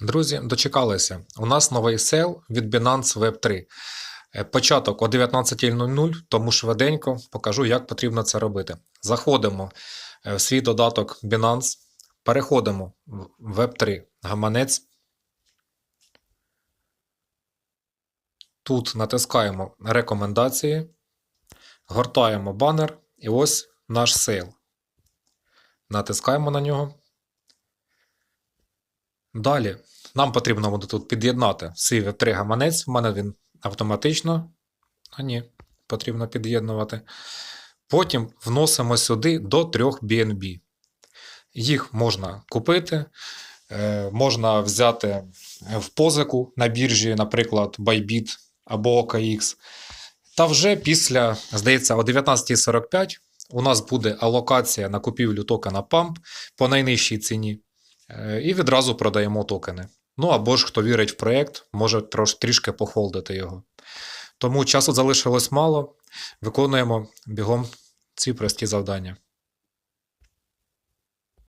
Друзі, дочекалися. У нас новий сейл від Binance Web 3. Е, Початок о 19.00, тому швиденько покажу, як потрібно це робити. Заходимо е, в свій додаток Binance, переходимо в Web 3 гаманець. Тут натискаємо рекомендації, гортаємо банер і ось наш сейл. Натискаємо на нього. Далі нам потрібно буде тут під'єднати свій Web3 гаманець. У мене він автоматично. А ні, потрібно під'єднувати. Потім вносимо сюди до 3 BNB. Їх можна купити, е, можна взяти в позику на біржі, наприклад, Bybit або OKX. Та вже після, здається, о 19.45 у нас буде алокація на купівлю токена PUMP по найнижчій ціні. І відразу продаємо токени. Ну або ж хто вірить в проєкт, може трош, трішки похолдити його. Тому часу залишилось мало. Виконуємо бігом ці прості завдання.